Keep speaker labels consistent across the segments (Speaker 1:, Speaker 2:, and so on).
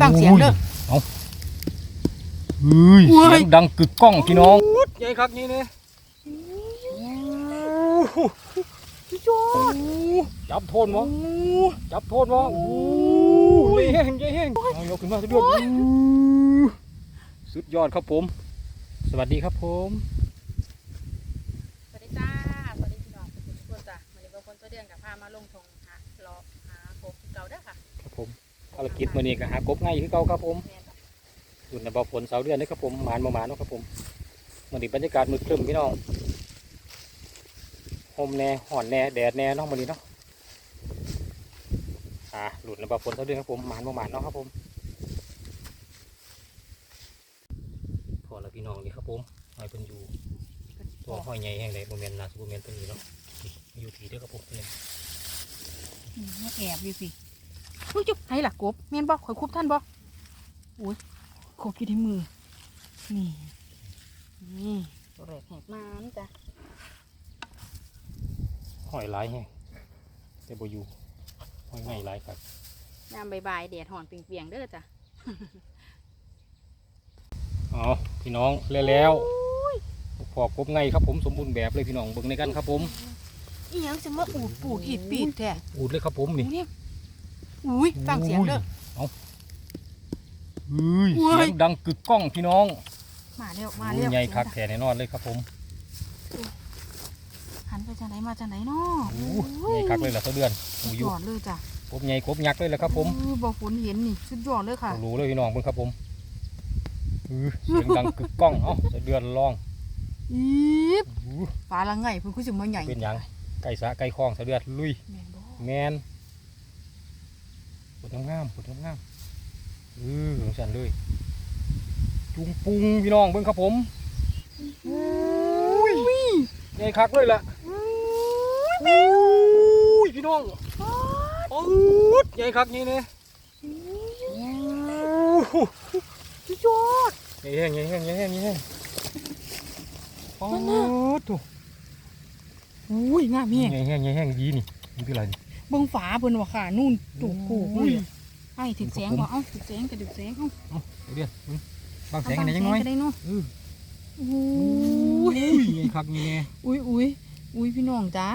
Speaker 1: ฟังเสียงเด้อ
Speaker 2: เอาเฮ้ย
Speaker 1: โอ้ย
Speaker 2: เสียงดังกึกก้องพี่น้องใหญ่ครับนี่เนี่ย
Speaker 1: พี่โจด
Speaker 2: จับโทนวะจับโทนวะโอ้ยใหญ่แห้งใหญ่แห้งเอายกขึ้นมาสุดยอดสุดยอดครับผม สวัสดีครับผม ภารกิจมื้อนี้ก็หากบง่ายคือเก่าครับผมอยู่ในบ่อฝนเสาเดือนนี่ครับผมหมานมาหมานนะครับผมมื้อนี้บรรยากาศมืดครึ้มพี่น้องลมแน่ห่อนแน่แดดแน่เนาะมื้อนี้เนาะอ่าหลุดในบ่อฝนเสาเดือนครับผมหมานมาหมานเนาะครับผมพอแล้วพี่น้องนี่ครับผมหอยเพิ่นอยู่ตัวหอยใหญ่แห้งเลยโมเมนต์นาสุโมเมนต์ตัวนี้เนาะอยู่ทีเดียวครับผมตัวนี้
Speaker 1: อืมมาแอบอยู่สิ อุ้ยจุ๊บไหนล่ะกบแม่นบ่ข่อยคุบท่านบ่อุ้ยโคกอยู่ที่มือ นี่ นี่ตัวแรกแหกมานจ้ะ
Speaker 2: หอยหลายแห้งแต่บ่อยู่หอยใหญ่หลายครับ
Speaker 1: ยามบ่ายๆแดดห่อนเปรียงๆเด้อจ้ะ
Speaker 2: อ๋อพี่น้องแล้วแล้วพอกบไงครับผมสมบูรณ์แบบเลยพี่น้องเบิ่งในกันครับผม
Speaker 1: อีหยังจะมาอูดปูดอีดปีดแท้
Speaker 2: อูดเลยครับผมนี่
Speaker 1: อุ้ยฟังเสียงเด้อ
Speaker 2: เอาเฮ้ย
Speaker 1: โอ้ย
Speaker 2: เสียงดังกึกก้องพี่น้อง
Speaker 1: มาเร็วมาเร็ว
Speaker 2: ใหญ่คักแท้แน่นอนเลยครับผม
Speaker 1: หันไปจังไหนมาจังไหนเนาะ
Speaker 2: โอ้ใหญ่คักเลยล่ะเท่าเดือนโอ้
Speaker 1: สุด
Speaker 2: อยยู่
Speaker 1: อดเลยจ้ะ
Speaker 2: กบใหญ่กบยักษ์เลยล่ะครับผม
Speaker 1: เออบ่ฝนเห็นนี่สุดยอดเลยค่ะ
Speaker 2: รู้เลยพี่น้องเบิ่งครับผมเออเสียงดังกึกก้องเอ้าเท่าเดือนลอง
Speaker 1: อีบ
Speaker 2: อู้
Speaker 1: ปลาละไงเพิ่นคือสิมาใหญ่
Speaker 2: เป็นหยังไก่สะไก่คลองเท่าเดือนลุย
Speaker 1: แม่นบ่
Speaker 2: แมนปว ดงามๆปวดงามๆเออของฉันเลย จุงปุงพี่น้องเบิ่งครับผม
Speaker 1: อุ้ย
Speaker 2: ใหญ่คักเลยล่ะ
Speaker 1: อุ้ย
Speaker 2: อุ้ยพี่น้องโอ้ยใหญ่คักนี่เนี่ย
Speaker 1: สุดยอด
Speaker 2: ใหญ่แห้งใหญ่แห้งใหญ่แห้งใหญ่แห้งโอ้
Speaker 1: นั่นน่ะ
Speaker 2: โถู
Speaker 1: อุ้ยงามแฮง
Speaker 2: ใหญ่แห้งใหญ่แห้งดีนี่นี่คืออะไรนี่
Speaker 1: เบิ่งฝาเพิ่นว่าค่ะ นู่นตุกปูกเล
Speaker 2: อุ้
Speaker 1: ย
Speaker 2: ย
Speaker 1: อะไอ้ถึงแสงบ่เอ้าถึงแสงก็ถึงแสงเอ้า
Speaker 2: เอาเดี๋ยวเบิ่งบางแสงกันได้ยังน้อย
Speaker 1: ก็ได้เนาะ
Speaker 2: เออ
Speaker 1: อุ้
Speaker 2: อุ้
Speaker 1: ย
Speaker 2: ยใหญ่คักนี่แน่
Speaker 1: อุ้ยอุ้ยอุ้ยพี่น้องจ้า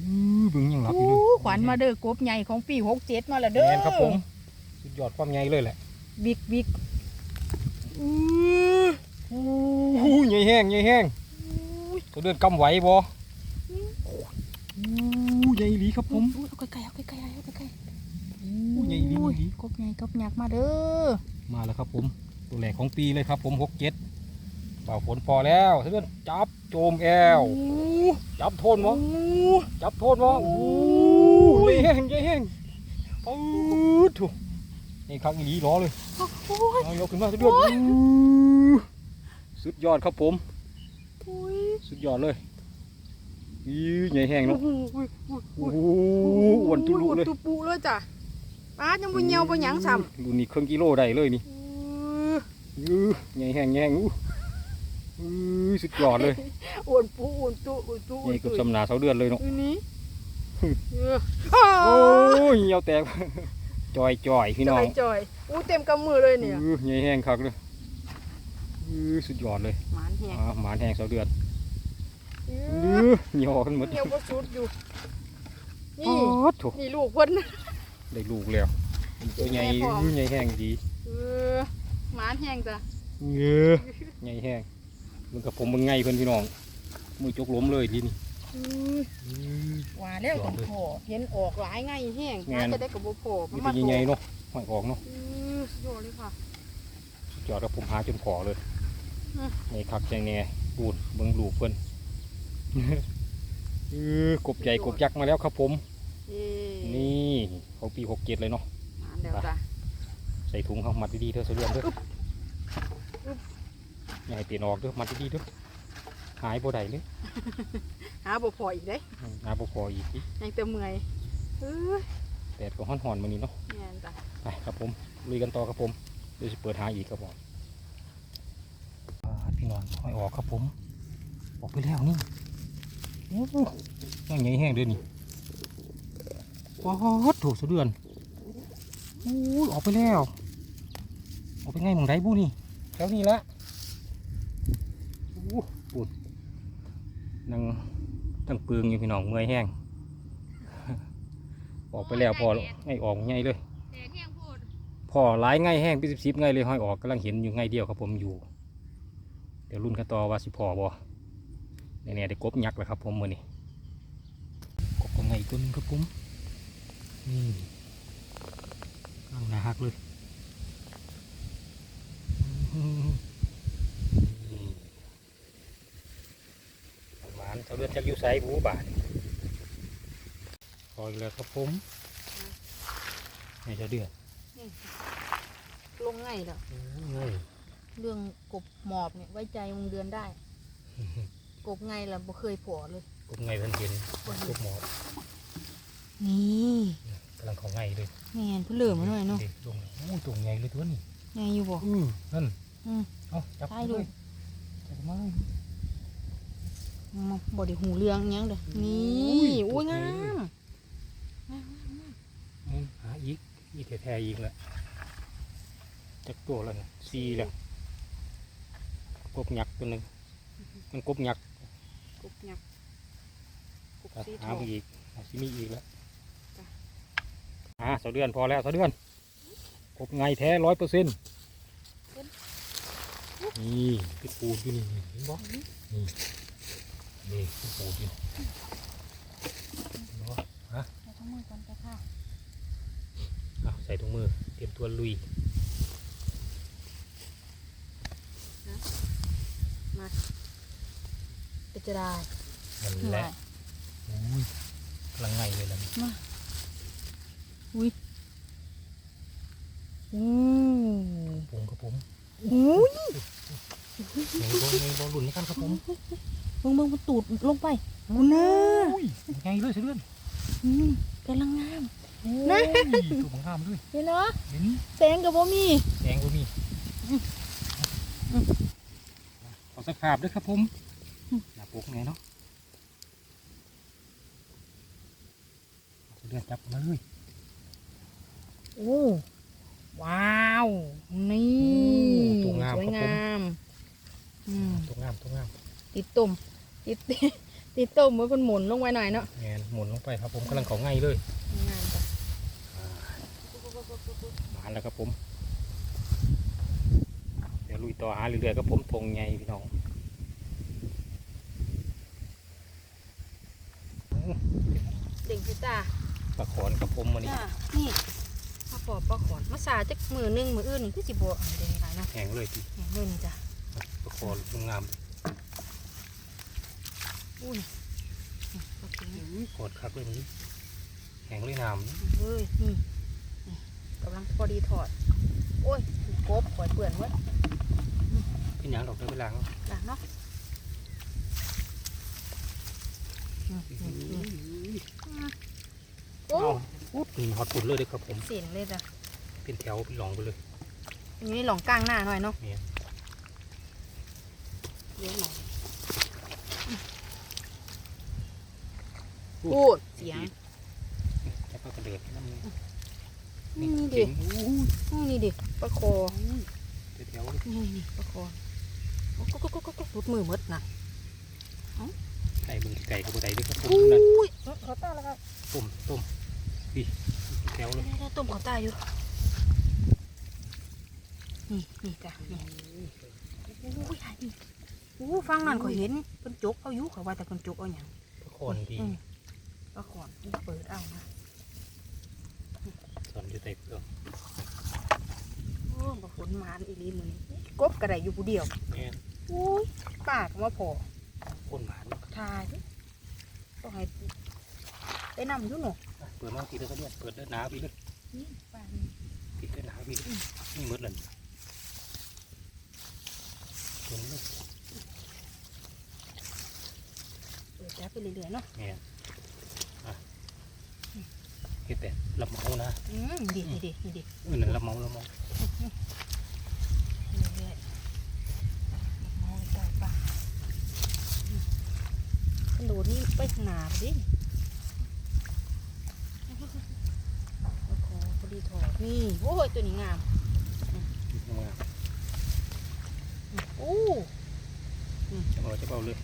Speaker 2: อือเบิ่งยังหลับอยู่
Speaker 1: อู้
Speaker 2: เลย
Speaker 1: ขวัญมาเด้อกบใหญ่ของปี67มาแล้วเด้อ
Speaker 2: แม่นครับผมสุดยอดความใหญ่เลยแหละ
Speaker 1: บิ๊กบิ๊กอู้
Speaker 2: อู้ใหญ่แห้งใหญ่แห้งตัวเดินกำไหวบ่อู้ให ญ่อีหลีครับผม
Speaker 1: อุ้ยเอาใกล้ๆเอาใกล้ๆเอาใกล้ๆ
Speaker 2: อู้ใหญ่อีหลีใหญ่อีหลี
Speaker 1: กบใหญ่กบยักษ์มาเด้อ
Speaker 2: มาแล้วครับผมตัวแรกของปีเลยครับ ผมหกเจ็ดเป่าฝนพอแล้วเพื่อนจับโจมแอวจับโทนวะจับโทนวะอู้ใหญ่แห้งใหญ่แห้งปื๊ดถูกนี่ครับอีหลีล้อเลย
Speaker 1: โอ้ย
Speaker 2: เอายกขึ้นมาสุดยอดอู้สุดยอดครับผม
Speaker 1: โอ้ย
Speaker 2: สุดยอดเลย อีใหญ่แห้ง
Speaker 1: โอ้
Speaker 2: เนาะ
Speaker 1: โหโอ้ยโอ้ย
Speaker 2: โอ้
Speaker 1: โอ้ย
Speaker 2: โหอ้วนตุลุเลย
Speaker 1: ตุปุเลยจ้ะป้ายังบ่เหี่ยวบ่หยังซ้ำ
Speaker 2: รุ่นนี้ครึ่งกิโลได้เลยนี่
Speaker 1: อื้อ
Speaker 2: อื้อใหญ่แห้งใหญ่แห้งอู้อื้อสุดยอดเลย
Speaker 1: อ้วนปูอ้วนตุอ้วนตุ
Speaker 2: ใหญ่เกือบสำนาเสาเดือนเลยเนาะ
Speaker 1: อันนี้เออ
Speaker 2: โอ้ยเหี่ยวแตกจอยจอยพี่น้
Speaker 1: จ
Speaker 2: อ
Speaker 1: องยจอยอู้เต็มกำมือเลยเนี่ย
Speaker 2: อื้อใหญ่แห้งคักเลยอื้อสุดยอดเลย
Speaker 1: หมานแฮง
Speaker 2: อ่าหมานแห้งเสาเดือน
Speaker 1: ดื้อ
Speaker 2: เหี่ยวกันหมด
Speaker 1: เหี่ยวบ่สุดอยู่
Speaker 2: โอ้
Speaker 1: นี่
Speaker 2: โถ
Speaker 1: นี่ลูกเพิ่น
Speaker 2: ได้ลูกแล้วตัวใหญ่
Speaker 1: แม่พร้อม
Speaker 2: อื้อใหญ่แห้งดี
Speaker 1: เออหมานแฮงจ้ะ
Speaker 2: เงือใหญ่แห้งมันกับผมมึงไงเพื่อนพี่น้องมือจกล้มเลยทีนี้
Speaker 1: ว่าแล้วต้องพอเห็นออกหลายไงแห้ง
Speaker 2: แม่น
Speaker 1: น่าจะได้กับบ่พอ
Speaker 2: มีแต่ใหญ่เนาะหอยออกเนาะ
Speaker 1: อือสุดยอดเลยค่ะ
Speaker 2: สุดยอดแล้วผมหาจนพอเลย
Speaker 1: อืม
Speaker 2: นี่คักจังแน่ปูดเบิ่งลูกเพื่อน เออกบใหญ่กบยักษ์มาแล้วครับผม
Speaker 1: เย้
Speaker 2: นี่เขาปีหกเจ็ดเลยเนาะ
Speaker 1: หมานแล้วจ้ะ
Speaker 2: ใส่ถุงเขามัดดีๆเถอะเสะเดือนเด้ออย่าให้เปลี่ยนออกเด้อมัดดีๆเด้อหายบ่ได้เลย
Speaker 1: หาบ่พออีกเด้
Speaker 2: อืมหาบ่พออีกอีก
Speaker 1: ยังแต่เมื่อยเออ
Speaker 2: แดดก็ฮ้อนๆมานี่เนาะ
Speaker 1: แม่นจ้ะ
Speaker 2: ไปครับผมลุยกันต่อครับผมเดี๋ยวจะเปิดหาอีกครับผมอ่าพี่นอนห้อยออกครับผม ออกไปแล้วนี่ โอ้โหยังใหญ่แห้งเด้อนี่ว้าวถูกสะเดือนโอ้ออกไปแล้วเอาไปไงมองได้บูนี่แถวนี้ละอู้ปุ่นนั่งตั้งปึงอยู่พี่น้องเมื่อยแห้งออกไปแล้วพอไงออกไงเลย
Speaker 1: แดดแห้งโพ
Speaker 2: อหลายไงแห้งเป็นสิบๆไงเลยห้อยออกกำลังเห็นอยู่ไงเดียวครับผมอยู่ เดี๋ยวรุ่นกันต่อว่าสิพอบ่ เนี่ยๆได้กบยักษ์แล้วครับผมมือนี้กบก็ไงตัวหนึงครับผมนี่กำลังหนาหักเลยนี่ประมาณเท่าเดือนจักอยู่ไซบูบาทพออีกแล้วครับผมนี่เท่าเดือน
Speaker 1: ลงไงแล้ว
Speaker 2: โอ้ย
Speaker 1: เรื่องกบหมอบเนี่ยไว้ใจมึงเดือนได้ กบไงล่ะบ่เคยพอเลย
Speaker 2: กบไงเพิ่นเห็นกบหมอ
Speaker 1: นี่
Speaker 2: กำลังเขาไงเลย
Speaker 1: แม่นเพิ่นเหลือมาหน่อยเนาะ
Speaker 2: ด็กลงโอ้ตรงไงเลยตัวนี้
Speaker 1: ไงอยู่บ่
Speaker 2: อือนั่น
Speaker 1: อืม
Speaker 2: เอาจับ
Speaker 1: ใช่
Speaker 2: เล
Speaker 1: ลู
Speaker 2: ย
Speaker 1: ก
Speaker 2: จับมาเลย
Speaker 1: มาบ่ได้หูเรื่องหยังเด้อนี่
Speaker 2: อุ้ย
Speaker 1: อุ้ย
Speaker 2: ตัว
Speaker 1: งา
Speaker 2: ใหญ่เลย
Speaker 1: ม
Speaker 2: อืมหาอีกอีกแท้ๆอีกแล้วจักตัวแล้วเนี่ยสี่แล้วกบหยักษ์ตัวหนึ่งมันกบหยักษ์
Speaker 1: กบยักษ์กบ
Speaker 2: ครับ
Speaker 1: สีท
Speaker 2: หา
Speaker 1: อง
Speaker 2: ไปอีกหาซิมีอีกแล้ว
Speaker 1: จ้ะ
Speaker 2: อ่าสองเดือนพอแล้วสองเดือนกบไงแท้ร้อยเปอร์เซ็นต์นี่เป็นปูนอยู่นี่เห็นบ่นี่นี่คือปูดินเนาะ
Speaker 1: เอาทั้งมือก่อนจ้ะค่ะ
Speaker 2: เอาใส่ถุงมือเตรียมตัวลุย
Speaker 1: เป็นจะได้
Speaker 2: นั่น
Speaker 1: เหนื่
Speaker 2: แห
Speaker 1: อ
Speaker 2: ละ
Speaker 1: ย
Speaker 2: อุ้ยกำลังไงเลยล่ะนี่
Speaker 1: อุ้ยอู้
Speaker 2: ผมครับผม
Speaker 1: อุ้ย
Speaker 2: ไงบอไงบอหลุนนี่กันครับผม
Speaker 1: เบิ่งเบิ่งมันตูดลงไปอู้น่า
Speaker 2: อุ้ยไงเลยเสือเดือน
Speaker 1: อืมกำลังงาม
Speaker 2: โอ้
Speaker 1: นะ
Speaker 2: ยตัวมันงามเลย
Speaker 1: เห็นเนาะ
Speaker 2: เห็น
Speaker 1: แสงกับบ่มี
Speaker 2: แดงก็มีขอสักภาพด้วยครับผม หน้าปกไงเนาะเอาเสือเดือนจับมาเลย
Speaker 1: โอ้ว้าว นี่
Speaker 2: โอ้ตัวงาม
Speaker 1: สวย
Speaker 2: ครับผม
Speaker 1: งามอืม
Speaker 2: ตัวงามตัวงาม
Speaker 1: ติดตุ่มติดติดตุ่มไว้บนหมุนลงไว้หน่อยเนาะ
Speaker 2: แงนหมุนลงไปครับผมกำลังเขาไงเลย
Speaker 1: งามจ้ะ
Speaker 2: มาแล้วครับผม เดี๋ยวลุยต่อหาเรื่อยๆครับผมทงไงพี่น้อง
Speaker 1: เด่งพิตา
Speaker 2: ปลาขอนกับผมมันนี่
Speaker 1: จ้านี่มาปอบปลาขอนมาสาจักมือหนึงมืออื่นนี่คือสิบ่อันเดียวไรนะ
Speaker 2: แห้งเลยพี่
Speaker 1: แหงเลยนี่จ้ะ
Speaker 2: ปลาขอนงาม
Speaker 1: อู้นี่นี่ปลาเข็งนี่
Speaker 2: อุ้ยขอดคักเลยนี่แห้งเลยน้ำนะ
Speaker 1: เฮ้ยนี่นี่กำลังพอดีถอด โอ้ยกบข่อยเปื่อนเว้ย
Speaker 2: เป็นหยังดอกได้เวลาเนาะ
Speaker 1: หลังเนาะอืมนี่นี่ โอ้
Speaker 2: เอาปุ๊บนี่ฮอตปุ่นเลยเด้อครับผม
Speaker 1: เสียงเลยจ้ะ
Speaker 2: เป็นแถวเป็นหลองไปเลย
Speaker 1: อยู่ในหลองกลางหน้าหน่อยเนาะ
Speaker 2: เนี่ย
Speaker 1: เยอะหน่อย
Speaker 2: พู
Speaker 1: พูดเสียง
Speaker 2: แล้วก็กระเดิดน้ำนี่
Speaker 1: นี่นี่ดิ
Speaker 2: เจ๋งอู้ย
Speaker 1: นี่นี่ดิปลาคอ
Speaker 2: แถวๆเลย
Speaker 1: นี่นี่ปลาคอโอ้ก็ก็ก็ก็ก็รุดมือหมดนะ
Speaker 2: ไก่เบึงที่ไก่กับไก่ด้วยครับผม
Speaker 1: อุ้
Speaker 2: นั่น
Speaker 1: ยเขาตาแล้วครับ
Speaker 2: ต้มต้มพี่แถวเลย
Speaker 1: ได้ต้มเขาตาอยู่นี่นี่จ้ะนี่อุ้ยหายดิอู้ฟังนั่นเขาเห็นเพิ่นจกเอาอยู่เขาว่าแต่เพิ่นจกเอาหยัง
Speaker 2: ปลาขอนดี
Speaker 1: อืมปลาขอนเปิดเอานะ
Speaker 2: สอนอยู่ใต้เปลือก
Speaker 1: โอ้บฝนมานอีหลีมือนี้กบกระไดอยู่ผู้เดียว
Speaker 2: เนี่ย
Speaker 1: อุ้ยปากมาพอ
Speaker 2: คนหมาน
Speaker 1: ทายดิต้องให้ไปนำอยู่หนู
Speaker 2: เปิดมาทีละเนี่ยเปิดเดินหนาพี่เลย
Speaker 1: นี่ปากนี่
Speaker 2: ติดเดินหนาพี่เลยนี่มืดเลยตรงนี้
Speaker 1: เปิดจับไปเรื่อยๆเนาะ
Speaker 2: เนี่ยอะเฮ็ดแต่รับเหมานะ
Speaker 1: อืมดีดีดีดีดี
Speaker 2: เออนั่นรับเหมารับเหมา
Speaker 1: ไปขนาดดิโอพอดีถอดนี่ โอ้ย ตัวนี้งาม
Speaker 2: อู้จะเอา
Speaker 1: จะเอาเลย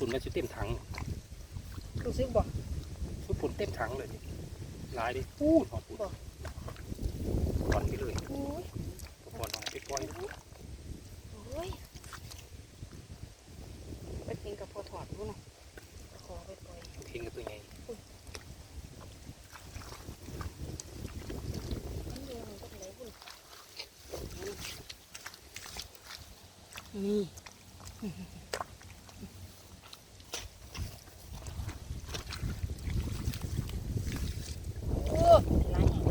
Speaker 2: สุดผุนมันจะเต็มถัง
Speaker 1: รู้สึกบอก
Speaker 2: สุดผุนเต็มถังเลยนี่ลายดิพูดหอดพูดก่อนไปเลย
Speaker 1: โอ้ย
Speaker 2: ก่อนเอาไปปล่อย
Speaker 1: โอ้ยไปกินกับพอถอดรู้หน่อยขอไปปล่อย
Speaker 2: เข่งกับตัวใหญ่
Speaker 1: นี่โอ้ร้ายแห่ง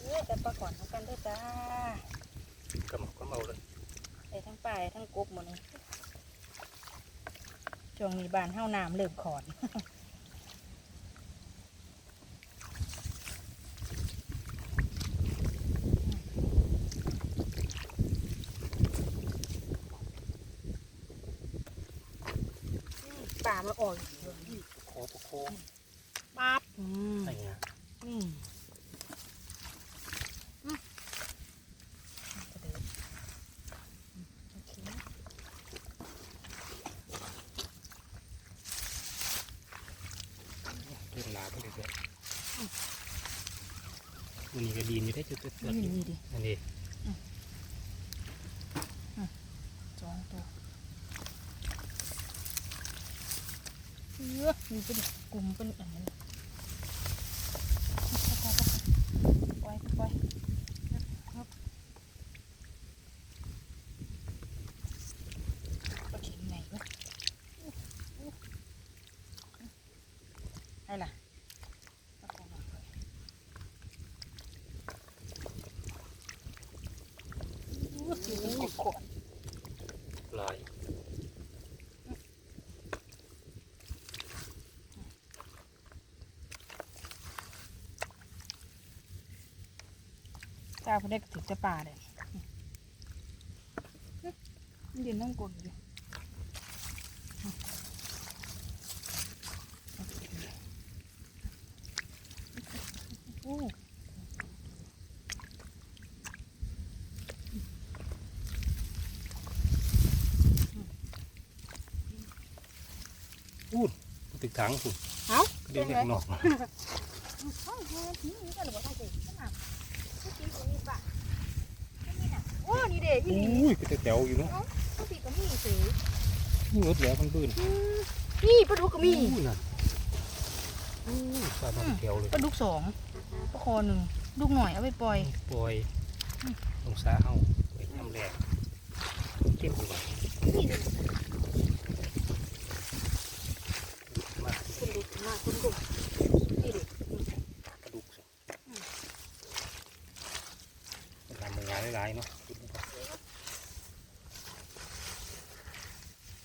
Speaker 1: เอ้ยแต่ปลาก่อนทั้งกันด้วย จ้าก
Speaker 2: ระหม่อมก็เมาเลย
Speaker 1: ไอ้ทั้งป่าไอ้ทั้งกบหมดเลยช่วงนี้บ้านเฮาน้ำเริ่มขอน ป่ามันอ่อนอยู่เลย
Speaker 2: คอประคอ
Speaker 1: ปั๊บอืม
Speaker 2: อะไรเงี้ย
Speaker 1: นี่อืมกระเดินอืมโอเค
Speaker 2: เรื่องลาไปเลยเลยวันนี้ก็ดีนอยู่ได้จุดจุดจุด
Speaker 1: นี่นี่ดิ
Speaker 2: อันนี้
Speaker 1: สองตัวเออมีเป็นกลุ่มเป็นอันนี้ปล่อยปล่อยครับปลาเข็งไหนวะไอ้ล่ะเอาของมาก่อนอู้ สีเป็นขด
Speaker 2: ลาย
Speaker 1: เจ้าพนได้ถึงจะป่าเลยยืนนน้ำกลนอยู่โอ้
Speaker 2: ตึก ถังคุณ
Speaker 1: เอ้า
Speaker 2: ก็เดินเรียกนอก
Speaker 1: เอ้าเฮ้ยนี่นี่ก็หรือว่าใครเด็กขนาดผู้กินตรงนี้ป่ะนี่น่ะโอ้นี่เด็ก
Speaker 2: อ
Speaker 1: นีุ่้
Speaker 2: ยก็จะแถวอยู่เนาะ
Speaker 1: ผู้ปีก็มีสิ
Speaker 2: นี่หมดแล้วมันบื้น
Speaker 1: นี่ปลาดุกก็มี
Speaker 2: อู้นั่นอู้ปลามันแถวเลย
Speaker 1: ปลาดุกสองปลาคอหนึ่งลูกหน่อยเอาไปปล่อย
Speaker 2: ปล่อยลงสาเฮาไปทำแรกเต็มอยู่ว่ะ
Speaker 1: นี่ดิ
Speaker 2: มา
Speaker 1: คุณดูมาก คุณดูนี่ดิ
Speaker 2: กระดูกสิทำมืองานหลายๆเนาะ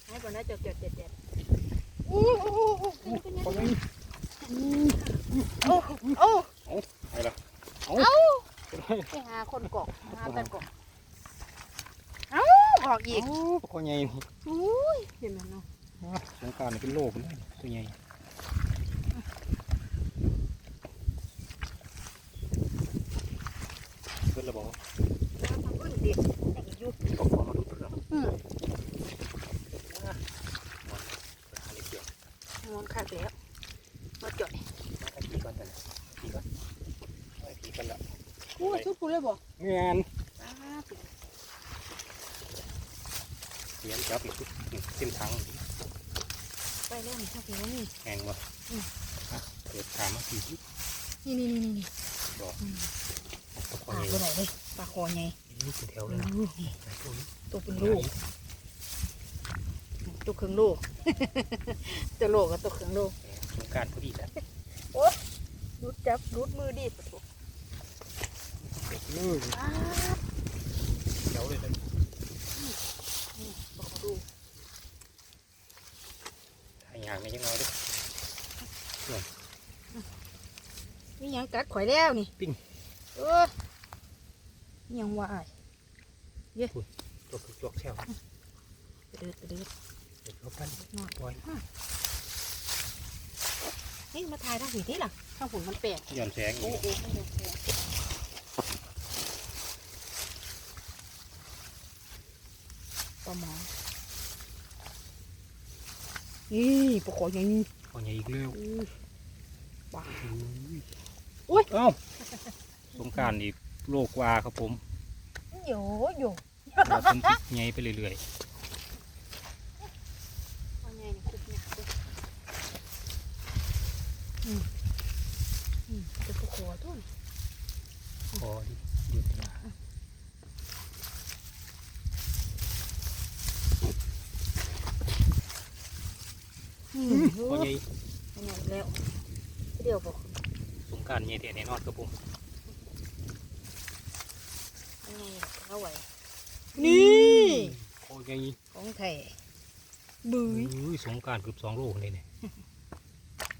Speaker 1: ให้ก่อนได้จดจดเจ็ดเจ็ดโอ้โอ้โอ้เป็นยัง
Speaker 2: เอา
Speaker 1: ไง
Speaker 2: ไว้
Speaker 1: โอ้โอ้
Speaker 2: ไอ้ละเอา
Speaker 1: เอ้า
Speaker 2: ไปเลย
Speaker 1: ไปหาคนเกาะหากันเกาะเอ้าออกอีก
Speaker 2: โอ้ปลาคอใหญ่นี่
Speaker 1: อุ้ยเห็นไหมเนาะ
Speaker 2: สงกรารเป็นโลกเลยตัวใหญ่เพิ่นระบอก
Speaker 1: น้ำทำอึ้นดิแต่อีกอยู่
Speaker 2: เอาของมาดูเพื่อน
Speaker 1: อืม
Speaker 2: อันนี้เกี่ยว
Speaker 1: มองขาดแล้วมาจ่อย
Speaker 2: มาตะกี้ก่อนกันกี้ก่อนไอ้กี้กันละ
Speaker 1: อู้ชุดกูเลยบอก
Speaker 2: เงี้ยน
Speaker 1: อ้าสิ
Speaker 2: เสียนจับอีกเส้นทาง
Speaker 1: ไปเล่นสักทีนี่
Speaker 2: แหงวะฮะเกิดถามมาสี่ทิศ
Speaker 1: นี่นี่นี่นี่
Speaker 2: บอก
Speaker 1: อืม
Speaker 2: โอ้ตะคอ
Speaker 1: ปลา
Speaker 2: ใหญ่
Speaker 1: ตัวไหนเลยปลาคอไง
Speaker 2: นี่เป็นแถวเลยนะ
Speaker 1: อู้นี่
Speaker 2: ไหนตัวนี้
Speaker 1: ตัวเป็นลูกตัวครึ่งลูกตัวโลกกับตัวครึ่งลูก
Speaker 2: สงกรารพอดีแหละ
Speaker 1: รูดจับรูดมือดีปะทุก
Speaker 2: เออแถวเลยเลย
Speaker 1: บอกดู
Speaker 2: ถ่า ยยางไม่ยังน้อยด้วย
Speaker 1: นี่ยังกัดข่อยแล้วนี่
Speaker 2: ปิ้ง
Speaker 1: เออนี่ยังว่าอ้าย
Speaker 2: ตัวคือจอกแถว
Speaker 1: ไปเดือดไปเดือด
Speaker 2: เด็กเขาปั้น
Speaker 1: นอน
Speaker 2: ปล่อย
Speaker 1: นี่มาถ่ายทางผีที่ล่ะทางผุนมันแปลก
Speaker 2: ย้อนแสง
Speaker 1: โอ้
Speaker 2: อีก
Speaker 1: โอ้ไม่ยอมแปลกปลาหมอ นี่ปลาขออย่างนี้
Speaker 2: พอใหญ่อีกเร็ว
Speaker 1: อู้ว้า
Speaker 2: อุ้ยเอ้าสงกรารอีกโลกว่าครับผม
Speaker 1: โยโย่
Speaker 2: เราเป็นติดใหญ่ไปเรื่อย
Speaker 1: ปลาใหญ่นี่คุบเนี่ยคุบอืมอืมเป็นปลาขอตัวนี้
Speaker 2: ๆคอดิเดือดมา
Speaker 1: อืม
Speaker 2: พอใหญ่
Speaker 1: ปลาใหญ่อีกแล้วเดี๋ยวบอก
Speaker 2: สงกรารใหญ่แต่แน่นอนครับผม
Speaker 1: ปลาใหญ่เอาไว้นี่
Speaker 2: พอใหญ่
Speaker 1: ของแท้บื้อ
Speaker 2: อุ้ยสงกรารเกือบสองโลเลยเนี่ย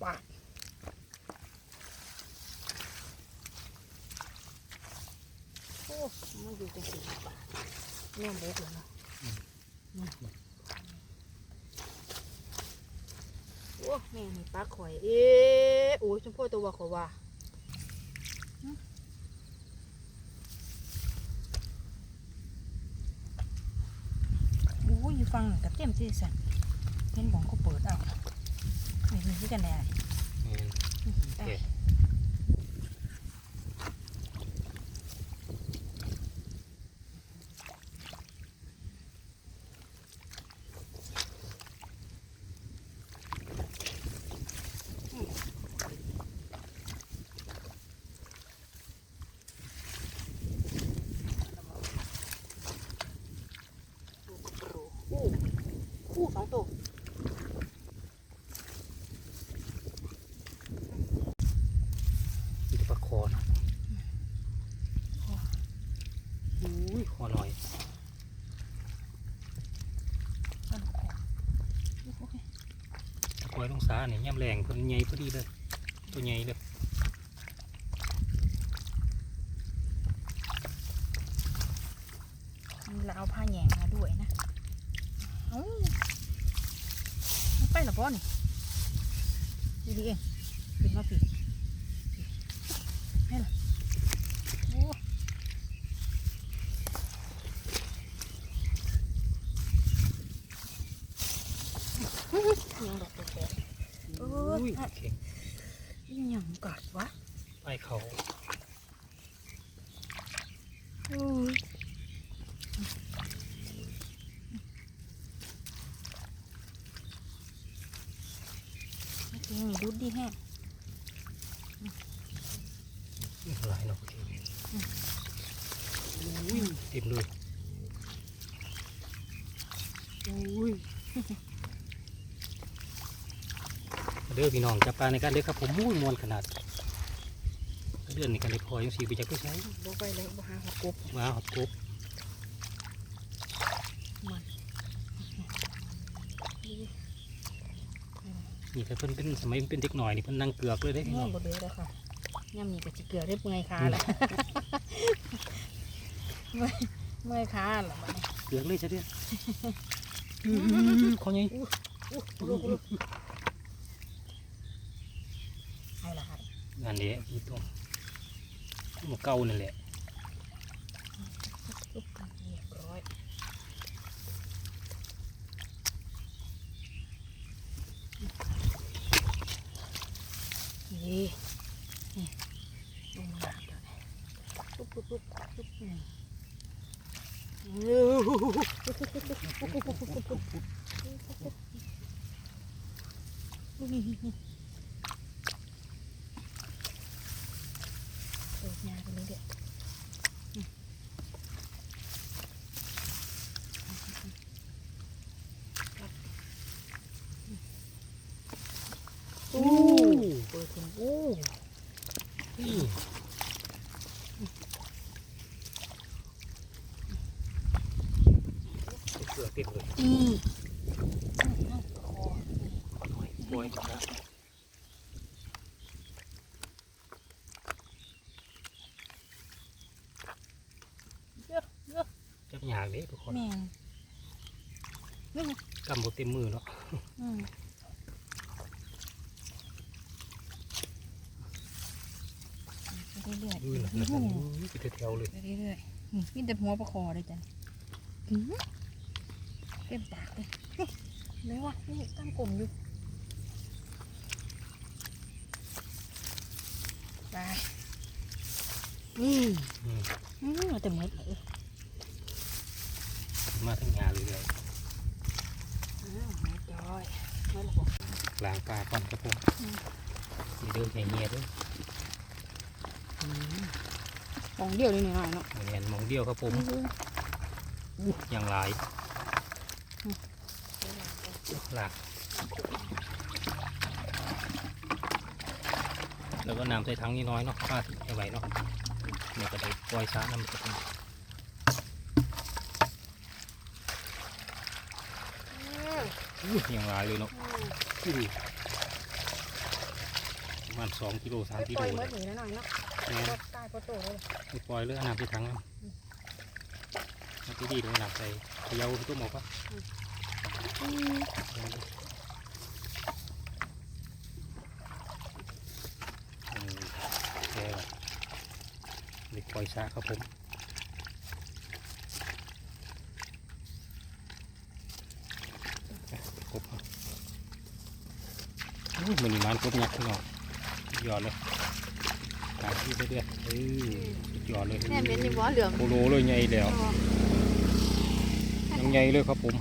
Speaker 1: ปากโอ้มันอยู่จังสี่ปากเนี่ยเบ็ดเลยเนาะอืมโอ้แม่นี่ปลา ข่อย เอ๊ะโอ้ยชมพู่ตัวว่าข่อยว่าหึโอ้ยอยู่ฟังหนึ่งกับเต็มที่สันเห็นบอกเขาเปิดเอาไม่รู้ที่กันแน่
Speaker 2: แม่น
Speaker 1: ไป
Speaker 2: โอเค
Speaker 1: ดูกระโปรงคู่คู่สองตัว
Speaker 2: มีแต่ปลาคอนะอุ้ยคอหน่อย
Speaker 1: อันคอโอเค
Speaker 2: ตะค องสาเนี่ยย่ำแรงเพิ่นใหญ่พอดีเลย ตัวใหญ่เลย
Speaker 1: มีเราเอาผ้าแหยงมาด้วยนะเอ้าไม่ไปหรอป้อนี่ดีดีเองขึ้นมาปีให้ล่ะโอ้ยังดอกตัวแข็ง เออ
Speaker 2: อุ้ยเข่ง
Speaker 1: ยังกัด วะ
Speaker 2: ไปเขา
Speaker 1: อืมโอเคนี่ดูดดีแฮะ
Speaker 2: หลายเนาะเข่งอุ้ยเต็มเลยอุ้ยมาเด้อพี่น้องจับปลาในการเด้อครับผมมุ่ยมวนขนาด เดือนนี้กันได้พอยังสีไปจากก็ใช้
Speaker 1: บ่ไปเลยบ่หาหัวกบ
Speaker 2: มาหอดกบ
Speaker 1: มัน
Speaker 2: นี่ถ้าเพิ่นเป็นสมัยเป็นเด็กหน่อยนี่เพิ่นนั่งเกือกเลยได้อพี่
Speaker 1: นี่
Speaker 2: น้อง
Speaker 1: บ่เดือแล้วค่ะย่ำนี่ก็จิเกลือได้เมื่อยขาละเมื่อยเมื่อยขาละบัดนี้
Speaker 2: เกือกเลยใช่เด้อเขาไง
Speaker 1: อู้ลูกลูกให้ละให้
Speaker 2: งานนี้พี่ตัว หมเก่านั่นแหละ
Speaker 1: นี่นี่ลงมาเดี๋ยวนี้ปุ๊บปุ๊บปุ๊บปุ๊บนี่เร็วเปิดงานไปเลยเด็ก ปิดถึงโอ้
Speaker 2: นี่เสือติดเลย
Speaker 1: อืม
Speaker 2: บอยครับ
Speaker 1: เยอะเยอะ
Speaker 2: จับหยางเลยทุกคน
Speaker 1: แม่นนี่ไง
Speaker 2: กำบเต็มมือเนาะ
Speaker 1: อืมไปเรื่อย
Speaker 2: ดูนะ
Speaker 1: ๆ
Speaker 2: นะ
Speaker 1: โอ้โห
Speaker 2: ปิดแถวๆเลย
Speaker 1: ไปเรื่อยๆนี่มีแต่หัวปลาคอเลยจ้ะอื้อหือเต็มปากเลยนี่ไหนวะนี่ตั้งกลมอยู่ไปอืม
Speaker 2: อืม
Speaker 1: อืมเอาแต่หมดเลย
Speaker 2: มาทั้งหยาเลยเลย
Speaker 1: อ้าวไม่จอยไม่ละบอก
Speaker 2: ล้างปลาก่อนครับผม
Speaker 1: อืม
Speaker 2: มีเดินใหญ่เงียด้วย
Speaker 1: มองเดียวเลยหน่อยๆเนาะ
Speaker 2: เหมือนมองเดียวครับผม
Speaker 1: อืม
Speaker 2: อู้อย่างหลายลากแล้วก็น้ำใส่ถังนิดน้อยเนาะป้าที่ไม่ไหวเนาะเนี่ยก็ได้ปล่อยช้าน้ำจะเป็น อู้อย่างหลายเลยเนาะอู้ประมาณสองกิโลสาม
Speaker 1: ไป
Speaker 2: กิ
Speaker 1: ป
Speaker 2: โล
Speaker 1: ล่อยหม
Speaker 2: เล
Speaker 1: ด
Speaker 2: ย
Speaker 1: หนีหน่อยๆเนาะ
Speaker 2: แม่น
Speaker 1: รถใต้ประตูเลย
Speaker 2: ไปปล่อยเลยเอาน้ำใส่ถังน้ำมันจะดีเลยน้ำใส่เขยาวตุ้มออกปะ
Speaker 1: อืม
Speaker 2: อืมแก้วเด็กปล่อยซาครับผม กบครับอุ้ยมันนี่มันกบยักษ์พี่น้องสุดยอดเลยตามที่เรื่อยๆเออสุดยอดเลย
Speaker 1: แม่เป็นนี่บ่เหลือง
Speaker 2: โคโลเลยใหญ่แล้วยังใหญ่เลยครับผม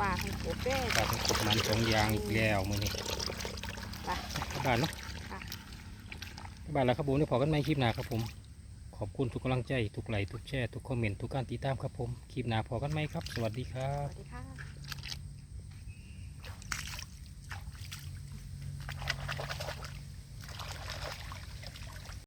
Speaker 1: ปลาของกบเด้
Speaker 2: ปลาทั้งกบมันสองอย่างอีกแล้วมือนี้
Speaker 1: ไป
Speaker 2: กลับบ้านเนาะ
Speaker 1: ค่ะ
Speaker 2: กลับบ้านแล้วครับผมเดี๋ยวพอกันใหม่คลิปหน้าครับผม ขอบคุณทุกกำลังใจ ทุกไลค์ทุกแชร์ ทุกคอมเมนต์ ทุกการติดตามครับผม คลิปหน้าพอกันไหมครับ สวัสดีครั
Speaker 1: ส
Speaker 2: บ
Speaker 1: วัสดีค่ะ